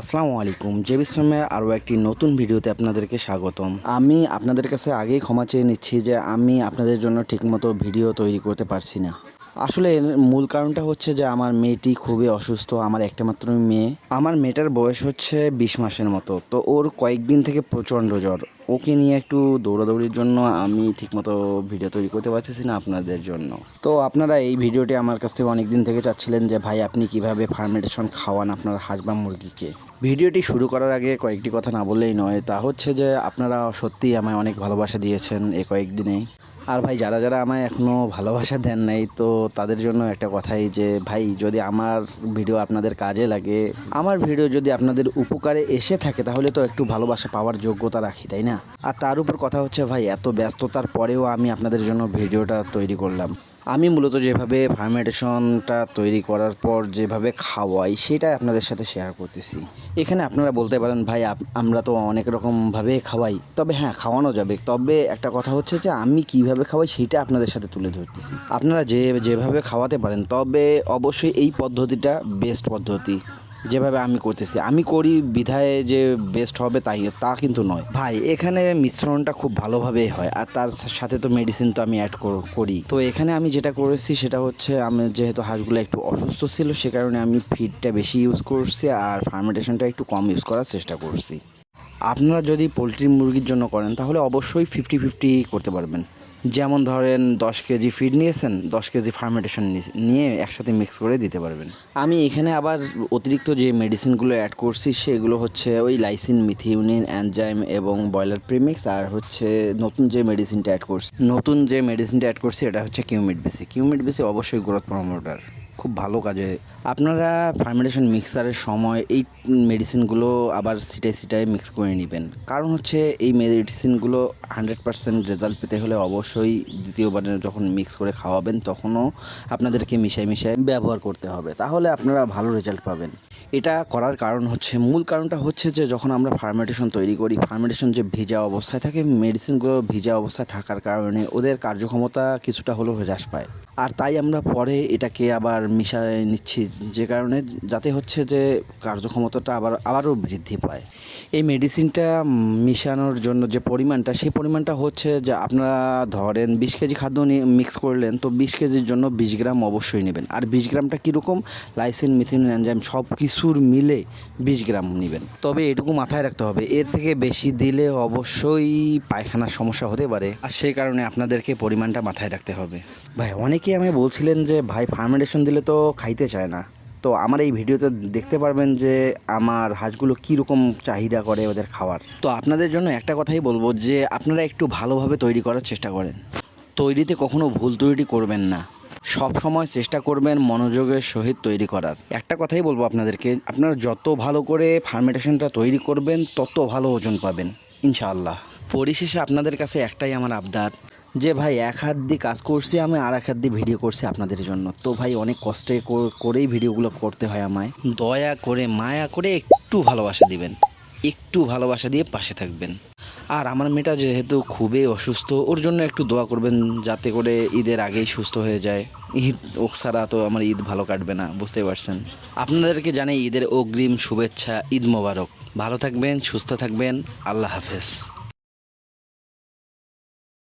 আসসালামু আলাইকুম, জেবিস ফেমের আরও একটি নতুন ভিডিওতে আপনাদেরকে স্বাগতম। আমি আপনাদের কাছে আগেই ক্ষমা চেয়ে নিচ্ছি যে আমি আপনাদের জন্য ঠিকমতো ভিডিও তৈরি করতে পারছি না। আসলে এর মূল কারণটা হচ্ছে যে আমার মেয়েটি খুবই অসুস্থ, আমার একটা মাত্র মেয়ে। আমার মেয়েটার বয়স হচ্ছে বিশ মাসের মতো, তো ওর কয়েকদিন থেকে প্রচণ্ড জ্বর। ওকে নিয়ে একটু দৌড়াদৌড়ির জন্য আমি ঠিকমতো ভিডিও তৈরি করতে পারতেছি না আপনাদের জন্য। তো আপনারা এই ভিডিওটি আমার কাছ থেকে অনেক দিন থেকে চাচ্ছিলেন যে, ভাই, আপনি কীভাবে ফার্মেন্টেশন খাওয়ান আপনার হাঁস বা মুরগিকে? ভিডিওটি শুরু করার আগে কয়েকটি কথা না বললেই নয়, তা হচ্ছে যে, আপনারা সত্যিই আমায় অনেক ভালোবাসা দিয়েছেন এই কয়েকদিনে আর ভাই, যারা যারা আমায় এখনও ভালোবাসা দেন নাই, তো তাদের জন্য একটা কথাই যে, ভাই, যদি আমার ভিডিও আপনাদের কাজে লাগে, আমার ভিডিও যদি আপনাদের উপকারে এসে থাকে, তাহলে তো একটু ভালোবাসা পাওয়ার যোগ্যতা রাখি, তাই না? আর তার উপর কথা হচ্ছে, ভাই, এত ব্যস্ততার পরেও আমি আপনাদের জন্য ভিডিওটা তৈরি করলাম। আমি মূলত যেভাবে ফার্মেন্টেশনটা তৈরি করার পর যেভাবে খাওয়াই, সেটাই আপনাদের সাথে শেয়ার করতেছি। এখানে আপনারা বলতে পারেন, ভাই আমরা তো অনেক রকমভাবে খাওয়াই। তবে হ্যাঁ খাওয়ানো যাবে। তবে একটা কথা হচ্ছে যে, আমি কীভাবে খাওয়াই সেটা আপনাদের সাথে তুলে ধরতেছি। আপনারা যে, যেভাবে খাওয়াতে পারেন, তবে অবশ্যই এই পদ্ধতিটা বেস্ট পদ্ধতি। যেভাবে আমি করতেছি, আমি করি, বিধায় যে বেস্ট হবে তাই, তা কিন্তু নয়। ভাই, এখানে মিশ্রণটা খুব ভালোভাবে হয়, আর তার সাথে তো মেডিসিন তো আমি অ্যাড করি তো এখানে আমি যেটা করেছি সেটা হচ্ছে, আমি যেহেতু হাঁসগুলো একটু অসুস্থ ছিল, সে কারণে আমি ফিডটা বেশি ইউজ করছি, আর ফার্মেন্টেশনটা একটু কম ইউজ করার চেষ্টা করছি। আপনারা যদি পোলট্রি মুরগির জন্য করেন, তাহলে অবশ্যই ফিফটি ফিফটি করতে পারবেন। যেমন ধরেন দশ কেজি ফিড নিয়েছেন দশ কেজি ফার্মেন্টেশন নিয়ে একসাথে মিক্স করে দিতে পারবেন। আমি এখানে আবার অতিরিক্ত যে মেডিসিনগুলো অ্যাড করছি সেগুলো হচ্ছে ওই লাইসিন মিথিউনিন অ্যানজাইম এবং ব্রয়লার প্রিমিক্স আর হচ্ছে নতুন যে মেডিসিনটা অ্যাড করছি। নতুন যে মেডিসিনটা অ্যাড করছি এটা হচ্ছে কিউমিড বেসি কিউমিড বেসি অবশ্যই গ্রোথ প্রমোটার খুব ভালো কাজে। আপনারা ফার্মেন্টেশন মিক্সারের সময় এই মেডিসিনগুলো আবার সিটাই সিটাই মিক্স করে নেবেন। কারণ হচ্ছে এই মেডিসিনগুলো হান্ড্রেড পার্সেন্ট রেজাল্ট পেতে হলে অবশ্যই দ্বিতীয়বার যখন মিক্স করে খাওয়াবেন তখনও আপনাদেরকে মিশাই মিশাই ব্যবহার করতে হবে। তাহলে আপনারা ভালো রেজাল্ট পাবেন। এটা করার কারণ হচ্ছে, মূল কারণটা হচ্ছে যে যখন আমরা ফার্মেন্টেশন তৈরি করি ফার্মেন্টেশন যে ভিজা অবস্থায় থাকে মেডিসিনগুলো ভিজা অবস্থায় থাকার কারণে ওদের কার্যক্ষমতা কিছুটা হলেও হ্রাস পায়। আর তাই আমরা পরে এটাকে আবার মিশায় নিচ্ছি, যে কারণে যাতে হচ্ছে যে কার্যক্ষমতাটা আবার, আবারও বৃদ্ধি পায়। এই মেডিসিনটা মিশানোর জন্য যে পরিমাণটা, সেই পরিমাণটা হচ্ছে যে আপনারা ধরেন বিশ কেজি খাদ্য মিক্স করলেন, তো বিশ কেজির জন্য বিশ গ্রাম অবশ্যই নেবেন। আর বিশ গ্রামটা কীরকম? লাইসিন মিথিন এনজাইম সব কিছুর মিলে বিশ গ্রাম নেবেন। তবে এটুকু মাথায় রাখতে হবে, এর থেকে বেশি দিলে অবশ্যই পায়খানার সমস্যা হতে পারে। আর সেই কারণে আপনাদেরকে পরিমাণটা মাথায় রাখতে হবে। ভাই, অনেকেই আমি বলছিলেন যে, ভাই ফার্মেন্টেশন দিলে তো খাইতে চায় না। তো আমার এই ভিডিওতে দেখতে পারবেন যে আমার হাঁসগুলো কীরকম চাহিদা করে ওদের খাওয়ার। তো আপনাদের জন্য একটা কথাই বলব যে আপনারা একটু ভালোভাবে তৈরি করার চেষ্টা করেন। তৈরিতে কখনো ভুল ত্রুটি করবেন না। সব সময় চেষ্টা করবেন মনোযোগের সহিত তৈরি করার। একটা কথাই বলব আপনাদেরকে, আপনারা যত ভালো করে ফার্মেন্টেশনটা তৈরি করবেন, তত ভালো ওজন পাবেন, ইনশাআল্লাহ। পরিশেষে আপনাদের কাছে একটাই আমার আবদার যে ভাই এক হাত দিয়ে কাজ করছি আমি, আর এক হাত দিয়ে ভিডিও করছি আপনাদের জন্য। তো ভাই অনেক কষ্টে করেই ভিডিওগুলো করতে হয় আমায়। দয়া করে, মায়া করে একটু ভালোবাসা দিবেন। একটু ভালোবাসা দিয়ে পাশে থাকবেন। আর আমার মেয়েটা যেহেতু খুবই অসুস্থ, ওর জন্য একটু দোয়া করবেন যাতে করে ঈদের আগেই সুস্থ হয়ে যায়। ঈদ ও ছাড়া তো আমার ঈদ ভালো কাটবে না বুঝতে পারছেন। আপনাদেরকে জানাই ঈদের অগ্রিম শুভেচ্ছা, ঈদ মোবারক। ভালো থাকবেন, সুস্থ থাকবেন, আল্লাহ হাফেজ।